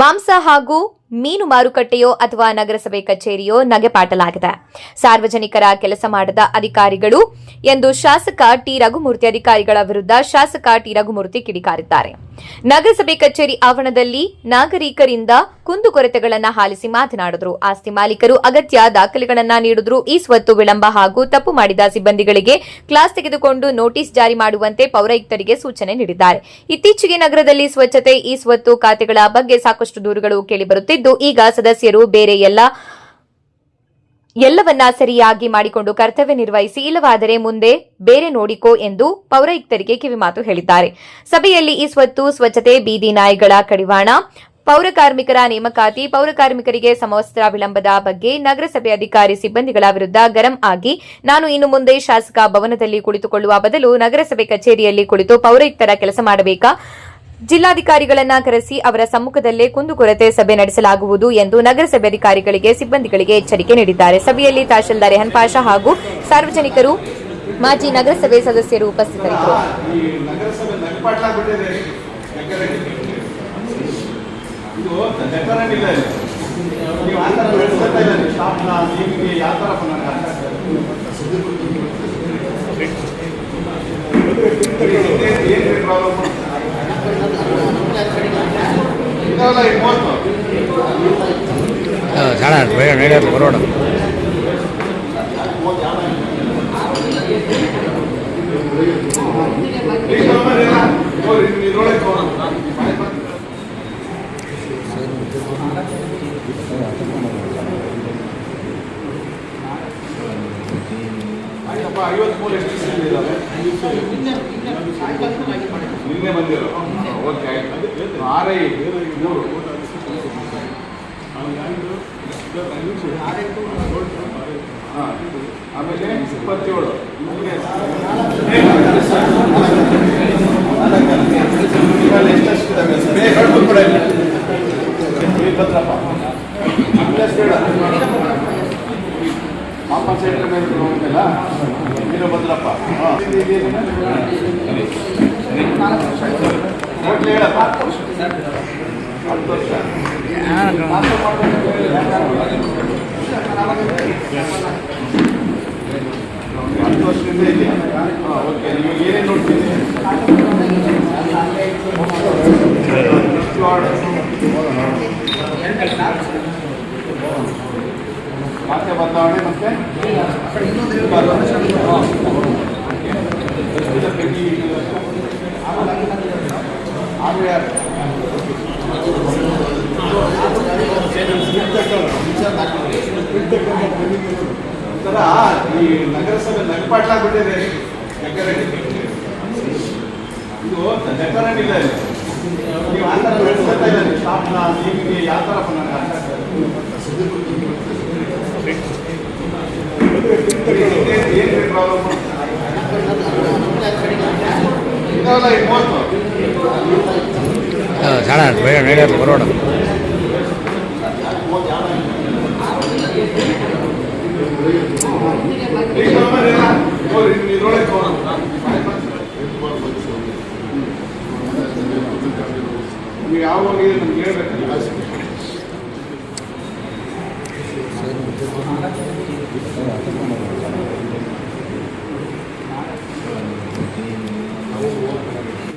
ಮಾಂಸ ಹಾಗೂ ಮೀನು ಮಾರುಕಟ್ಟೆಯೋ ಅಥವಾ ನಗರಸಭೆ ಕಚೇರಿಯೋ ನಗೆಪಾಟಲಾಗಿದೆ ಸಾರ್ವಜನಿಕರ ಕೆಲಸ ಮಾಡದ ಅಧಿಕಾರಿಗಳು ಎಂದು ಶಾಸಕ ಟಿ. ರಘುಮೂರ್ತಿ ಅಧಿಕಾರಿಗಳ ವಿರುದ್ಧ ಶಾಸಕ ಟಿ. ರಘುಮೂರ್ತಿ ಕಿಡಿಕಾರಿದ್ದಾರೆ. ನಗರಸಭೆ ಕಚೇರಿ ಆವರಣದಲ್ಲಿ ನಾಗರಿಕರಿಂದ ಕುಂದುಕೊರತೆಗಳನ್ನು ಹಾಲಿಸಿ ಮಾತನಾಡಿದರು. ಆಸ್ತಿ ಮಾಲೀಕರು ಅಗತ್ಯ ದಾಖಲೆಗಳನ್ನು ನೀಡಿದ್ರು. ಈ ಸ್ವತ್ತು ವಿಳಂಬ ಹಾಗೂ ತಪ್ಪು ಮಾಡಿದ ಸಿಬ್ಬಂದಿಗಳಿಗೆ ಕ್ಲಾಸ್ ತೆಗೆದುಕೊಂಡು ನೋಟಿಸ್ ಜಾರಿ ಮಾಡುವಂತೆ ಪೌರಾಯುಕ್ತರಿಗೆ ಸೂಚನೆ ನೀಡಿದ್ದಾರೆ. ಇತ್ತೀಚೆಗೆ ನಗರದಲ್ಲಿ ಸ್ವಚ್ಛತೆ, ಈ ಸ್ವತ್ತು ಖಾತೆಗಳ ಬಗ್ಗೆ ಸಾಕಷ್ಟು ದೂರುಗಳು ಕೇಳಿಬರುತ್ತಿದ್ದು ಈಗ ಸದಸ್ಯರು ಬೇರೆ ಎಲ್ಲ, ಎಲ್ಲವನ್ನ ಸರಿಯಾಗಿ ಮಾಡಿಕೊಂಡು ಕರ್ತವ್ಯ ನಿರ್ವಹಿಸಿ, ಇಲ್ಲವಾದರೆ ಮುಂದೆ ಬೇರೆ ನೋಡಿಕೋ ಎಂದು ಪೌರಾಯುಕ್ತರಿಗೆ ಕಿವಿಮಾತು ಹೇಳಿದ್ದಾರೆ. ಸಭೆಯಲ್ಲಿ ಈ ಸ್ವತ್ತು, ಸ್ವಚ್ಛತೆ, ಬೀದಿ ನಾಯಿಗಳ ಕಡಿವಾಣ, ಪೌರ ಕಾರ್ಮಿಕರ ನೇಮಕಾತಿ, ಪೌರ ಕಾರ್ಮಿಕರಿಗೆ ಸಮವಸ್ತ್ರ ವಿಳಂಬದ ಬಗ್ಗೆ ನಗರಸಭೆ ಅಧಿಕಾರಿ ಸಿಬ್ಬಂದಿಗಳ ವಿರುದ್ಧ ಗರಂ ಆಗಿ, ನಾನು ಇನ್ನು ಮುಂದೆ ಶಾಸಕ ಭವನದಲ್ಲಿ ಕುಳಿತುಕೊಳ್ಳುವ ಬದಲು ನಗರಸಭೆ ಕಚೇರಿಯಲ್ಲಿ ಕುಳಿತು ಪೌರಾಯುಕ್ತರ ಕೆಲಸ ಮಾಡಬೇಕಾ? ಜಿಲ್ಲಾಧಿಕಾರಿಗಳನ್ನ ಕರೆಸಿ ಅವರ ಸಮ್ಮುಖದಲ್ಲೇ ಕುಂದುಕೊರತೆ ಸಭೆ ನಡೆಸಲಾಗುವುದು ಎಂದು ನಗರಸಭೆ ಅಧಿಕಾರಿಗಳಿಗೆ ಸಿಬ್ಬಂದಿಗಳಿಗೆ ಎಚ್ಚರಿಕೆ ನೀಡಿದ್ದಾರೆ. ಸಭೆಯಲ್ಲಿ ತಹಶೀಲ್ದಾರ್ ಎಹನ್ ಪಾಷಾ ಹಾಗೂ ಸಾರ್ವಜನಿಕರು, ಮಾಜಿ ನಗರಸಭೆ ಸದಸ್ಯರು ಉಪಸ್ಥಿತರಿದ್ದರು. ಈ ನಗರಸಭೆ ನಗಪಾಟ್ಲಾಗ್ಬಿಟ್ಟಿದೆ ಇದು ಡೆಕರೇಟ್ ಇಲ್ಲ ಇಲ್ಲಿ. ನೀವು ಆ ಥರ ಬೆಳೆಸ್ಕೊತಾ ಇಲ್ಲ ನೀವು ಸ್ಟಾಫ್ನ ನಿಮಗೆ ಯಾವ ಥರ ಏನು ಪ್ರಾಬ್ಲಮ್ ಇದಾವಲ್ಲ ಈ ಮೂವತ್ತು ಜಾಣ ಬೇಗ ನಡೆಯಲ್ಲ ಬರೋಣ ನಿನ್ನೆ ಬಂದಿರೋ. ಓಕೆ ಆಯ್ತು. ಆರೈ ಮೂರು. ಹಾಂ ಆಮೇಲೆ ಇಪ್ಪತ್ತೇಳು. ಭದ್ರಪ್ಪ ಹತ್ತು ವರ್ಷ ಹತ್ತು ವರ್ಷದಿಂದ ಇದೆಯಾ ಓಕೆ ನೀವು ಏನೇನು ನೋಡ್ತೀನಿ ಮತ್ತೆ ಬದಲಾವಣೆ ಮತ್ತೆ? ಒಂಥರ ಈ ನಗರಸಭೆ ನಗಪಾಟ್ಲಾಗ್ಬಿಟ್ಟಿದೆ ಇದು ಡೆಕರೇಟ್ ಇಲ್ಲ. ನೀವು ಆ ಥರ ಬೆಳೆಸ್ಕೊತಾ ಇಲ್ಲ ನೀವು ಸ್ಟಾಫ್ನ ನಿಮಗೆ ಯಾವ ಥರ ಏನು ಪ್ರಾಬ್ಲಮ್ ಇದಾವಲ್ಲ ಮೂವತ್ತು చాలా వేరే పొరవడం ಯಾವ